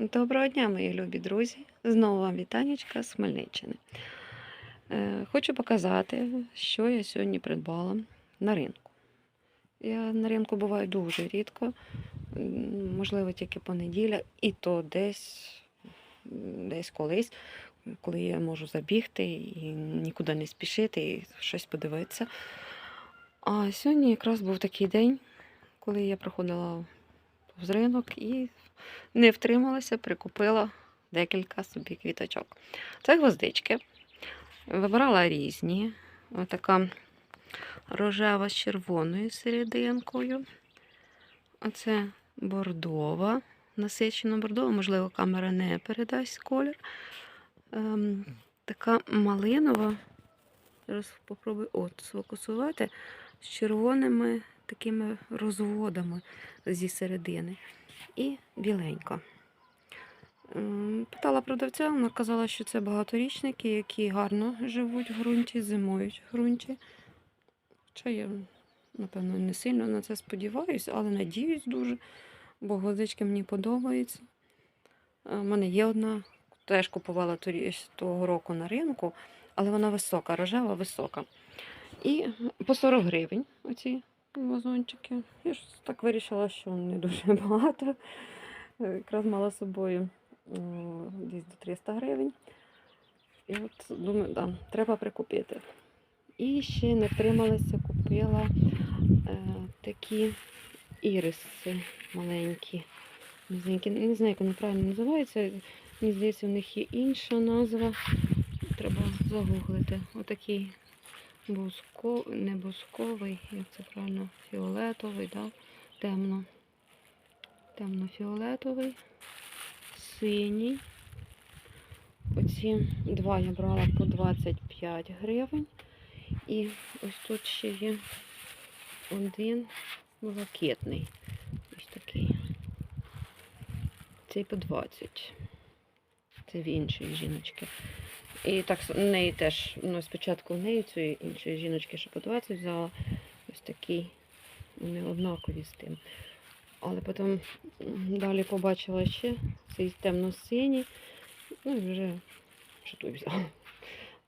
Доброго дня, мої любі друзі! Знову вам вітанечка з Хмельниччини. Е, Хочу показати, що я сьогодні придбала на ринку. Я на ринку буваю дуже рідко, можливо, тільки по неділях, і то десь, десь колись, коли я можу забігти і нікуди не спішити, і щось подивитися. А сьогодні якраз був такий день, коли я проходила повз ринок і не втрималася, прикупила декілька собі квіточок. Це гвоздички. Вибирала різні. Отака рожева з червоною серединкою. Оце бордова, насичена бордова, можливо, камера не передасть колір. Ем, така малинова. Зараз попробую от з червоними такими розводами зі середини і біленька. Питала продавця, вона казала, що це багаторічники, які гарно живуть в ґрунті, зимують в ґрунті. Хоча я, напевно, не сильно на це сподіваюся, але надіюсь дуже, бо гвоздички мені подобаються. У мене є одна, теж купувала того року на ринку, але вона висока, рожева, висока. І по 40 гривень оці вазончики. Я ж так вирішила, що не дуже багато. Якраз мала з собою десь до 300 гривень. І от думаю, да, треба прикупити. І ще не втрималася, купила е, такі іриси маленькі. Низенькі. Не знаю, як вони правильно називаються. Мені здається, в них є інша назва. Треба загуглити. Отакий буско... не бусковий, як це правильно, фіолетовий, да? темно. Темно-фіолетовий, синій. Оці два я брала по 25 гривень. І ось тут ще є один блакитний. Ось такий. Цей по 20. Це в іншої жіночки. І так в неї теж, ну, спочатку в неї цієї іншої жіночки ще по 20 взяла ось такий. Вони однакові з тим. Але потім далі побачила ще цей темно-синій. Ну і вже що той взяла.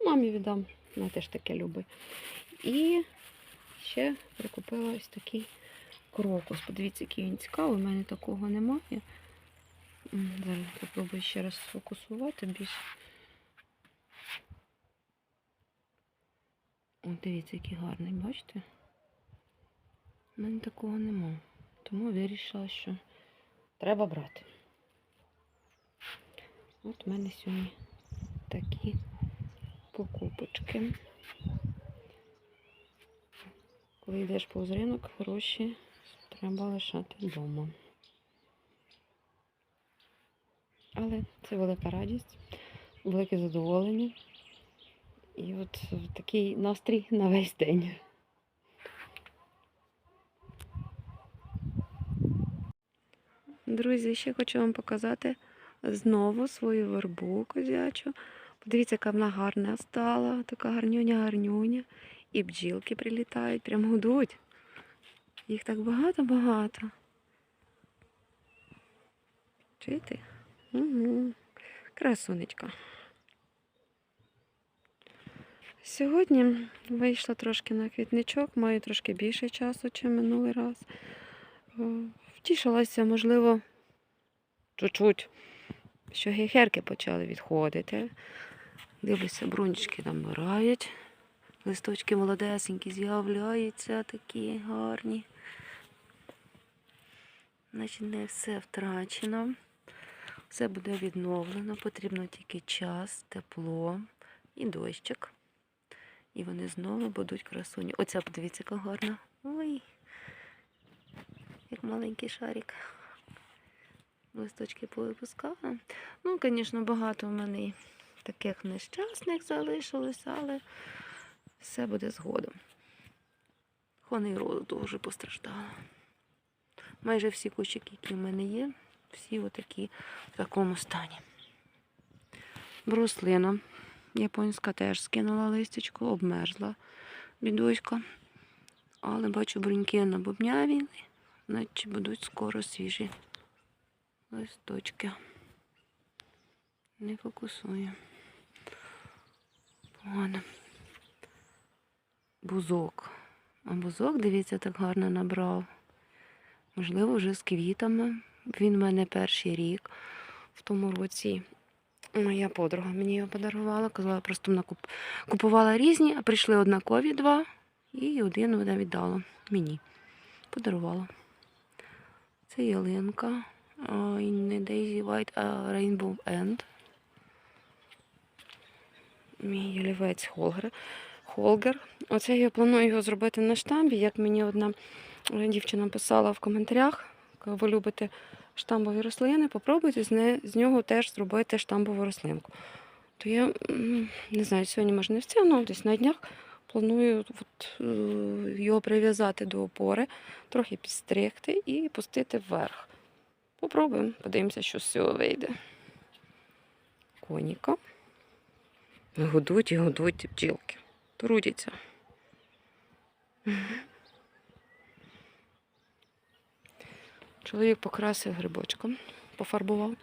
Мамі віддам, вона теж таке любить. І ще прикупила ось такий крокус. Подивіться, який він цікавий. У мене такого немає. Зараз попробую ще раз сфокусувати більш. О, дивіться, який гарний, бачите? У мене такого нема. Тому вирішила, що треба брати. От у мене сьогодні такі покупочки. Коли йдеш повз ринок, гроші треба лишати вдома. Але це велика радість, велике задоволення. І от такий настрій на весь день. Друзі, ще хочу вам показати знову свою вербу козячу. Подивіться, яка вона гарна стала, така гарнюня-гарнюня. І бджілки прилітають, прям гудуть. Їх так багато-багато. Чуєте? Угу. Красунечка. Сьогодні вийшла трошки на квітничок, маю трошки більше часу, ніж минулий раз. Втішилася, можливо, чуть-чуть, що гейхерки почали відходити. Дивлюся, брунчики набирають. Листочки молодесенькі з'являються такі гарні. Значить, не все втрачено. Все буде відновлено. Потрібно тільки час, тепло і дощик. І вони знову будуть красуні. Оця, подивіться, яка гарна. Ой, як маленький шарик. Листочки повипускала. Ну, звісно, багато в мене таких нещасних залишилось, але все буде згодом. Хоний роду дуже постраждала. Майже всі кущики, які в мене є, всі отакі в такому стані. Бруслина японська теж скинула листячко, обмерзла бідуська. Але бачу бруньки набубняві, значить будуть скоро свіжі листочки. Не фокусує. Погано. Бузок. А бузок, дивіться, так гарно набрав. Можливо, вже з квітами. Він в мене перший рік. В тому році моя подруга мені його подарувала. Казала, просто вона куп... купувала різні, а прийшли однакові два. І один вона віддала мені. Подарувала. Це ялинка. і не Daisy White, а Rainbow End. Мій ялівець Холгер. Холгер. Оце я планую його зробити на штамбі, як мені одна е, дівчина писала в коментарях. Ви любите штамбові рослини, попробуйте з, не, з нього теж зробити штамбову рослинку. То я не знаю, сьогодні може не встигну, десь на днях планую от, е, його прив'язати до опори, трохи підстригти і пустити вверх. Попробуємо, подивимося, що з цього вийде. Коніка. Годуть і годуть бджілки. Трудяться. Чоловік покрасив грибочком, пофарбував,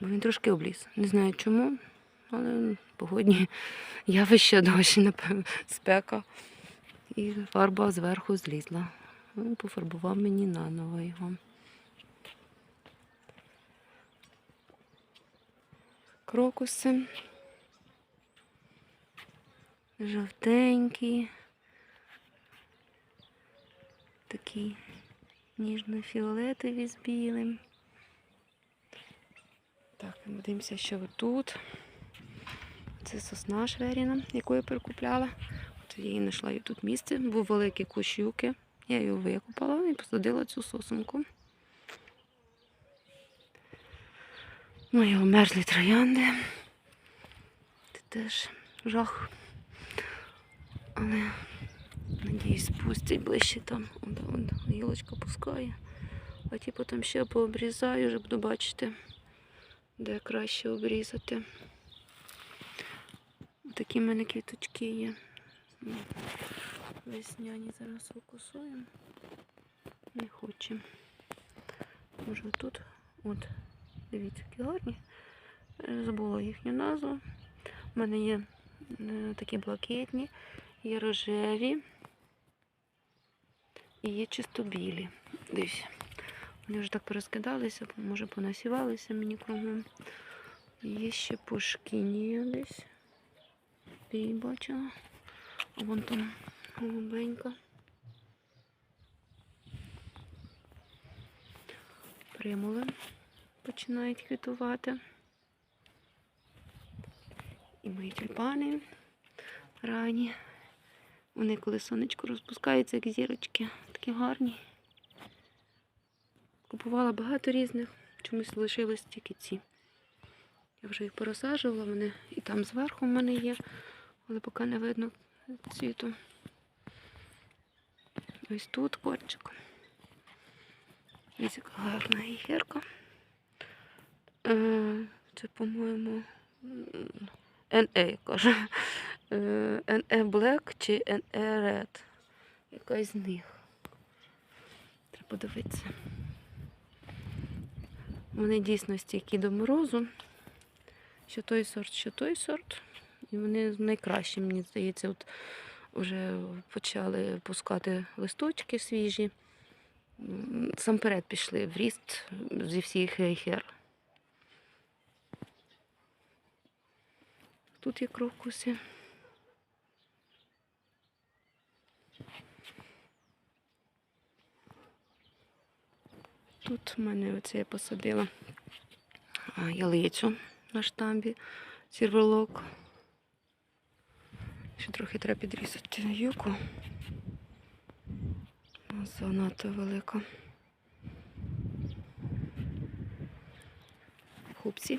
бо він трошки обліз. Не знаю чому, але погодні явище дощ, напевно, спека. І фарба зверху злізла. Він пофарбував мені наново його. Крокуси. Жовтенькі. Такі ніжно-фіолетові з білим. Так, дивимося, що тут. Це сосна шверіна, яку я перекупляла. От я її знайшла тут місце. Був великий кущ юки. Я її викупала і посадила цю сосенку. Мої омерзлі троянди. Це теж жах. Але надіюсь, спустять ближче там. Гілочка пускає. А ті потім ще пообрізаю, вже буду бачити, де краще обрізати. Такі в мене квіточки є. Ну, Весняні зараз фокусуємо. Не хоче. Може тут, от, дивіться, які гарні. Е, Забула їхню назву. У мене є е, такі блакитні, є рожеві і є чисто білі. Дивіться. Вони вже так порозкидалися, може понасівалися мені кругом. Є ще пушкінія десь. Я її бачила. Вон там голубенька. Примули починають квітувати. І мої тюльпани ранні. Вони коли сонечко розпускаються, як зірочки, такі гарні. Купувала багато різних, чомусь лишились тільки ці. Я вже їх порозсаджувала, вони і там зверху в мене є, але поки не видно цвіту. Ось тут корчик. Ось яка гарна гірка. Е, Це, по-моєму, NA, каже. Е, NE Black чи NE Red. Якась з них. Подивитися. Вони дійсно стійкі до морозу. Що той сорт, що той сорт. І вони найкращі, мені здається, от вже почали пускати листочки свіжі. Сам пішли в ріст зі всіх гейхер. Тут є крокуси. Тут в мене оце я посадила ялицю на штамбі, сірвелок. Ще трохи треба підрізати юку. Занадто велика. Хупці.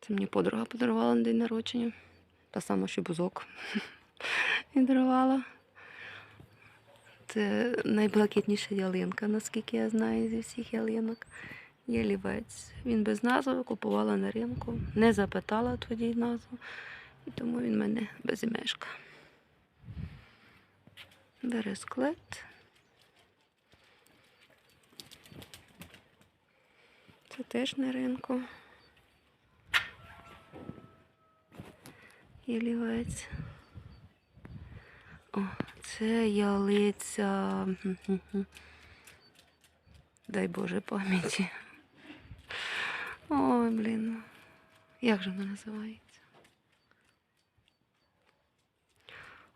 Це мені подруга подарувала на день народження. Та сама, що бузок віддарувала. Це це найблакитніша ялинка, наскільки я знаю, зі всіх ялинок. Є лівець. Він без назви купувала на ринку, не запитала тоді назву, і тому він в мене без імешка. Бересклет. Це теж на ринку. Є лівець. О, це ялиця. Дай Боже пам'яті. Ой, блін. Як же вона називається?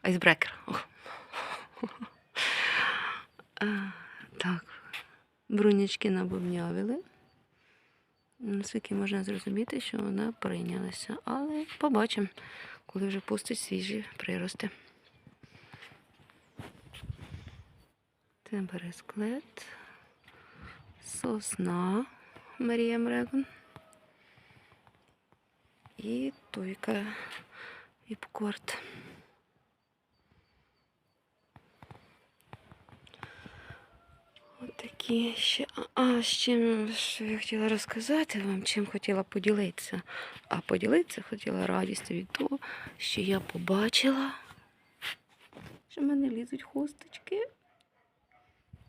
Айсбрекер. Так. Брунячки набовнявили. Наскільки можна зрозуміти, що вона прийнялася. Але побачимо, коли вже пустить свіжі прирости. Це бересклет, сосна Марія Мрегон і туйка іпкорт. Отакі ще. А з чим що я хотіла розказати вам, чим хотіла поділитися. А поділитися хотіла радістю від того, що я побачила, що в мене лізуть хусточки.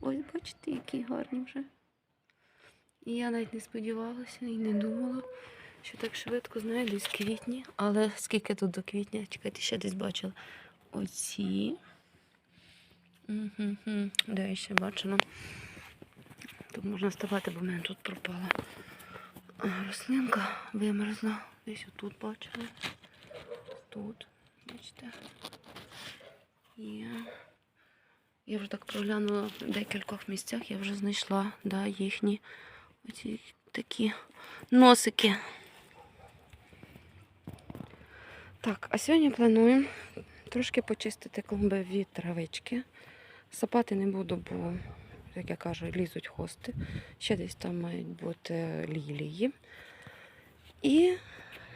Ось бачите, які гарні вже. І я навіть не сподівалася і не думала, що так швидко знаю, десь квітні. Але скільки тут до квітня? Чекайте, ще десь бачила. Оці. Угу, Де я ще бачила. Тут можна ставати, бо в мене тут пропала рослинка, вимерзла. Десь отут бачила. Тут, бачите. Є. Я вже так проглянула в декількох місцях, я вже знайшла да, їхні оці такі носики. Так, а сьогодні плануємо трошки почистити клумби від травички. Сапати не буду, бо, як я кажу, лізуть хости. Ще десь там мають бути лілії. І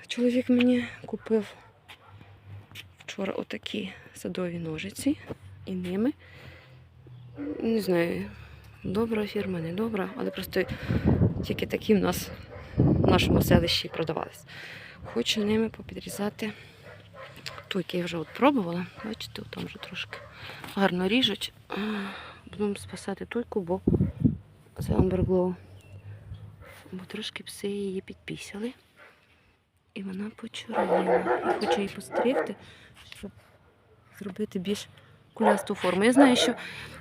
чоловік мені купив вчора отакі садові ножиці. І ними, не знаю, добра фірма, не добра, але просто тільки такі в нас в нашому селищі продавались. Хочу ними попідрізати той, який я вже от пробувала. Бачите, там вже трошки гарно ріжуть. Будемо спасати тульку, бо це Amberglow. Бо трошки пси її підпісяли. І вона почорніла. Хочу її постригти, щоб зробити більш кулясту форму. Я знаю, що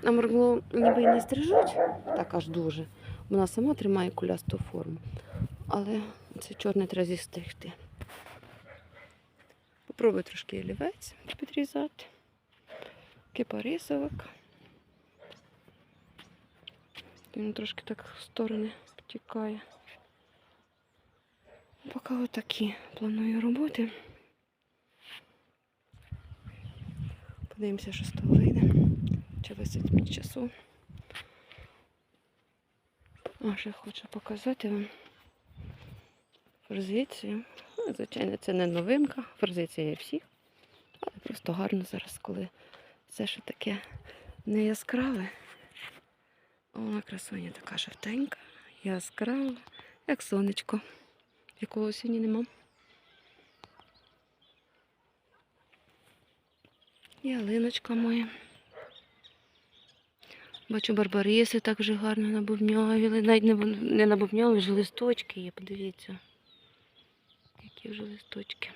Amberglow ніби і не стрижуть, так аж дуже. Вона сама тримає кулясту форму. Але це чорне треба зістригти. Попробую трошки олівець підрізати. Кипарисовик. Він трошки так в сторони потікає. Поки отакі планую роботи. Подивимося, що з того вийде. Чи висить мені часу. А ще хочу показати вам форзицію. Ну, Звичайно, це не новинка, форзиція є всіх. Але просто гарно зараз, коли все що таке не яскраве. Вона красуня така жовтенька, яскрава, як сонечко, якого сьогодні нема. Ялиночка моя. Бачу, барбариси так вже гарно набувнявили. Навіть не, не набувняли, вже листочки є, подивіться. Які вже листочки.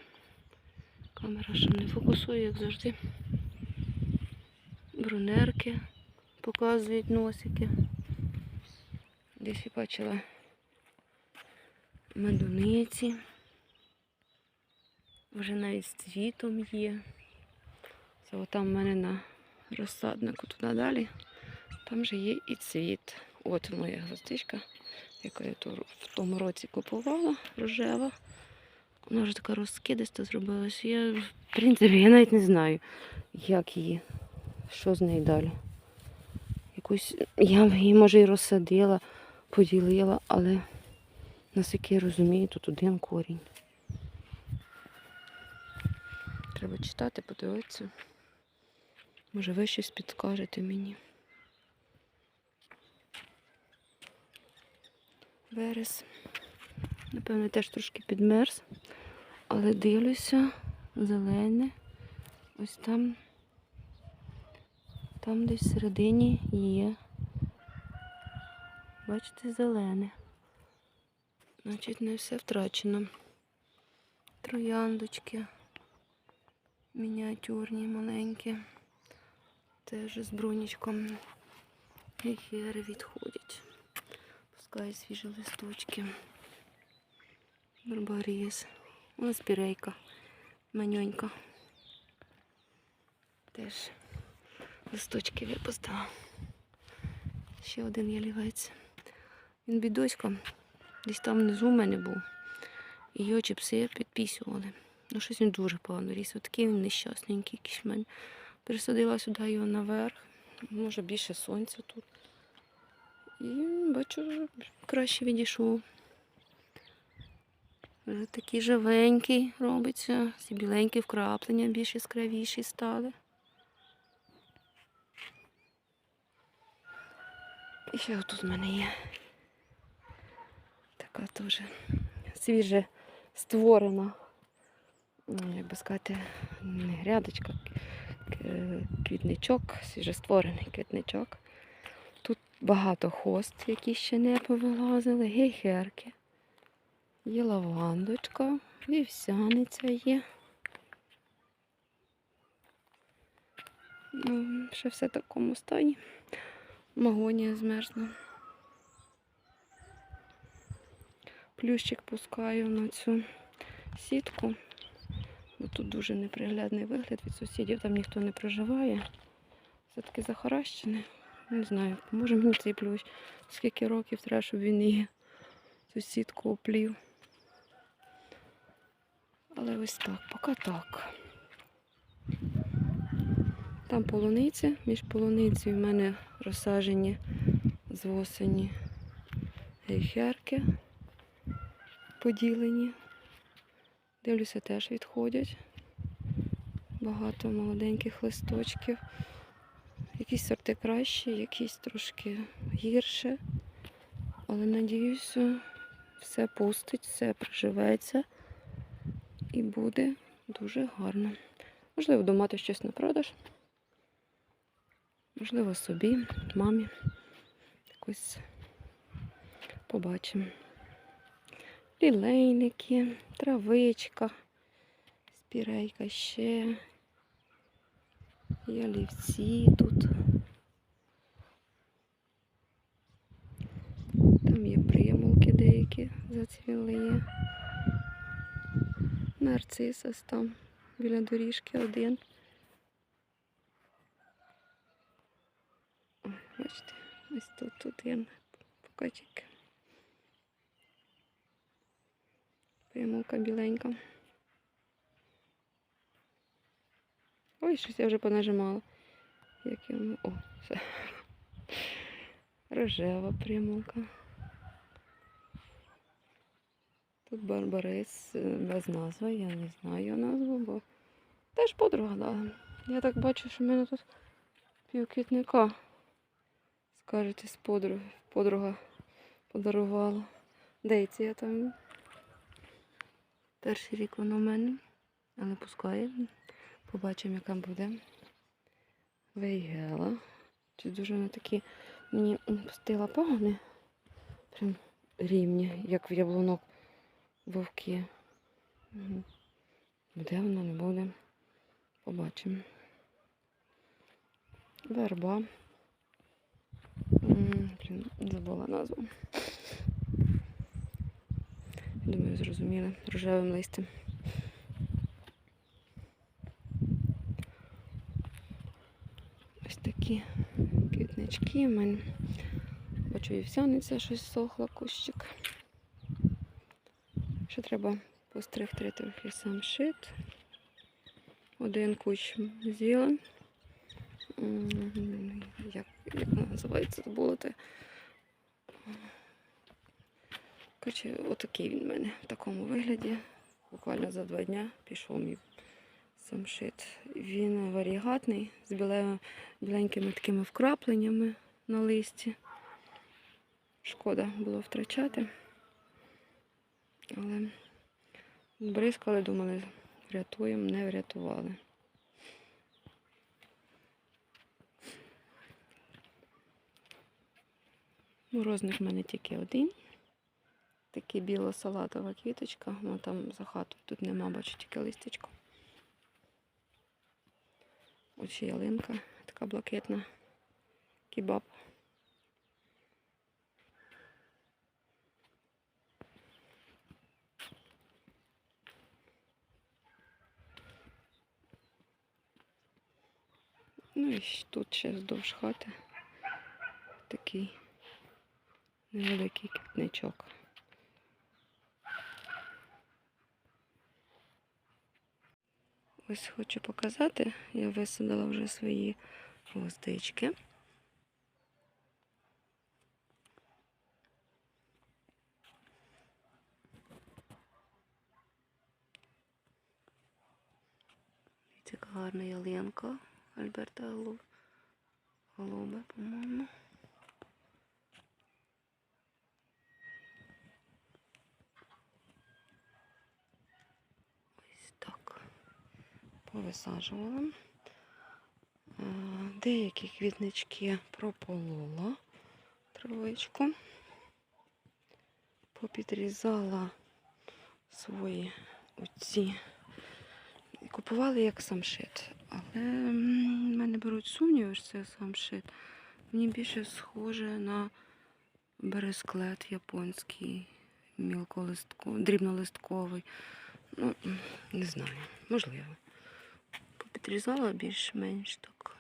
Камера ще не фокусує, як завжди. Брунерки показують носики. Десь я бачила медуниці. Вже навіть з цвітом є. Це отам в мене на розсаднику туди далі. Там же є і цвіт. От моя гвоздичка, яку я в тому році купувала, рожева. Вона вже така розкидиста зробилася. Я, в принципі, я навіть не знаю, як її, що з нею далі. Якусь, я її, може, і розсадила, поділила, але наскільки я розумію, тут один корінь. Треба читати, подивитися. Може, ви щось підскажете мені. Верес. Напевно, теж трошки підмерз. Але дивлюся, зелене. Ось там. Там десь всередині є. Бачите, зелене. Значить, не все втрачено. Трояндочки. Мініатюрні, маленькі. Теж з брунічком. Гейхери відходять. Пускають свіжі листочки. Барбаріс. Ось пірейка. Манюнька. Теж листочки випустила. Ще один ялівець. Він бідоська. Десь там внизу в мене був. І його чіпси підпісювали. Ну, щось він дуже погано ріс. Отакий він нещасненький якийсь в мене. Пересадила сюди його наверх. Може більше сонця тут. І бачу, краще відійшов. Вже такий живенький робиться. Всі біленькі вкраплення більш яскравіші стали. І ще отут в мене є. Така теж свіже створена, ну, як би сказати, не грядочка, квітничок, свіжестворений квітничок. Тут багато хост, які ще не повилазили, гейхерки. Є лавандочка, вівсяниця є. Ну, ще все в такому стані. Магонія змерзла. Плющик пускаю на цю сітку. Бо тут дуже неприглядний вигляд від сусідів, там ніхто не проживає. Все-таки захаращене. Не знаю, може мені цей плющ. Скільки років треба, щоб він її цю сітку оплів. Але ось так, поки так. Там полуниця, між полуницею в мене розсаджені з осені гейхерки поділені. Дивлюся, теж відходять. Багато молоденьких листочків. Якісь сорти кращі, якісь трошки гірше. Але надіюся, все пустить, все приживеться і буде дуже гарно. Можливо, домати щось на продаж. Можливо, собі, мамі. Якось побачимо. Лілейники, травичка, спірейка ще. Ялівці тут. Там є примулки деякі зацвіли. Нарцисис там біля доріжки один. Ой, бачите, ось тут, тут є покотик. Примулка біленька. Ой, щось я вже понажимала. Як йому. О, все. Рожева примулка. Тут барбарис е, без назви, я не знаю назву, бо теж подруга дала. Я так бачу, що в мене тут півквітника. Скажете, з подруги. Подруга подарувала. Дейці я там. Перший рік воно в мене, але пускає. Побачимо, яка буде. Вейгела. Чи дуже вона такі мені пустила пагони. Прям рівні, як в яблунок вовки. Мгм. Буде вона, не буде. Побачимо. Верба. Блін, забула назву. Думаю, зрозуміли. Рожевим листям. Ось такі квітнички. У мене бачу вівсяниця щось сохла, кущик. Ще треба постригти трохи сам шит. Один кущ з'їла. Як, як називається, забула те. Коротше, отакий він в мене в такому вигляді. Буквально за два дня пішов мій самшит. Він варігатний, з біленькими такими вкрапленнями на листі. Шкода було втрачати. Але бризкали, думали, врятуємо, не врятували. Морозник в мене тільки один. Такий біло-салатова квіточка. Вона там за хату. Тут нема, бачу, тільки листячко. Ось ялинка, така блакитна. Кебаб. Ну і тут ще вздовж хати такий невеликий квітничок. Ось хочу показати, я висадила вже свої гвоздички. Це гарна ялинка Альберта Голуб. Голуби, по-моєму. Ось так. Повисаджувала. Е, Деякі квітнички прополола травичку. Попідрізала свої оці. І Купували як самшит. Але в мене беруть сумніви, що це самшит. Мені більше схоже на бересклет японський, мілколистковий, дрібнолистковий. Ну, не знаю, можливо. Попідрізала більш-менш так.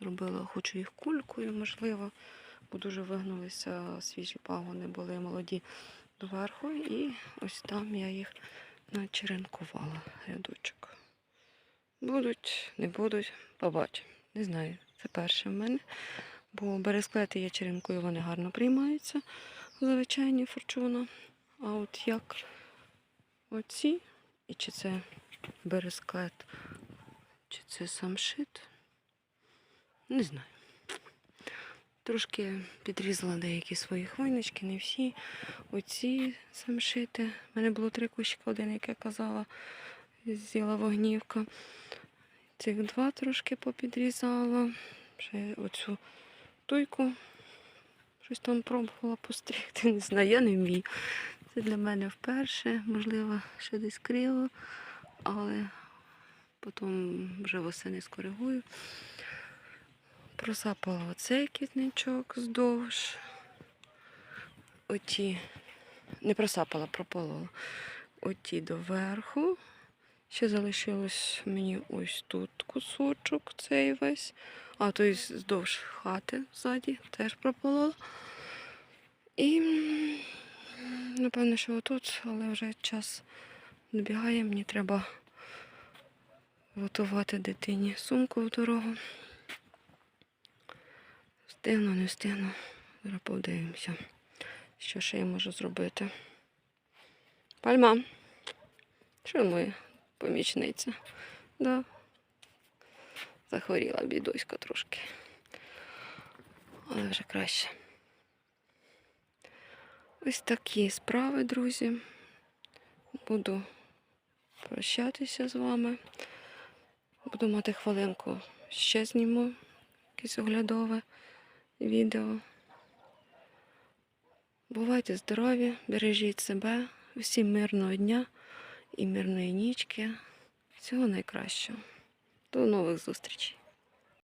Робила, хочу їх кулькою, можливо, бо дуже вигнулися свіжі пагони, були молоді доверху. І ось там я їх начеренкувала рядочок. Будуть, не будуть, побачимо. Не знаю. Це перше в мене. Бо бересклети я черенкую, вони гарно приймаються, звичайні форчуна. А от як оці, і чи це бересклет, чи це самшит, не знаю. Трошки підрізала деякі свої хвойнички, не всі. Оці самшити. У мене було три кущика, один, як я казала, з'їла вогнівка. Цих два трошки попідрізала. Ще оцю туйку. Щось там пробувала постригти. Не знаю, я не вмію. Це для мене вперше, можливо, ще десь криво, але потім вже восени скоригую. Просапала оцей квітничок здовж. Оті, не просапала, прополола. Оті доверху. Ще залишилось мені ось тут кусочок цей весь. А той здовж хати ззаді теж прополола. І напевно, що отут, але вже час добігає, мені треба готувати дитині сумку в дорогу. Встигну, не встигну. Зараз подивимося, що ще я можу зробити. Пальма. Що моя помічниця? Да. Захворіла бідоська трошки. Але вже краще. Ось такі справи, друзі. Буду прощатися з вами. Буду мати хвилинку. Ще зніму якесь оглядове відео. Бувайте здорові, бережіть себе, всім мирного дня і мирної нічки. Всього найкращого. До нових зустрічей.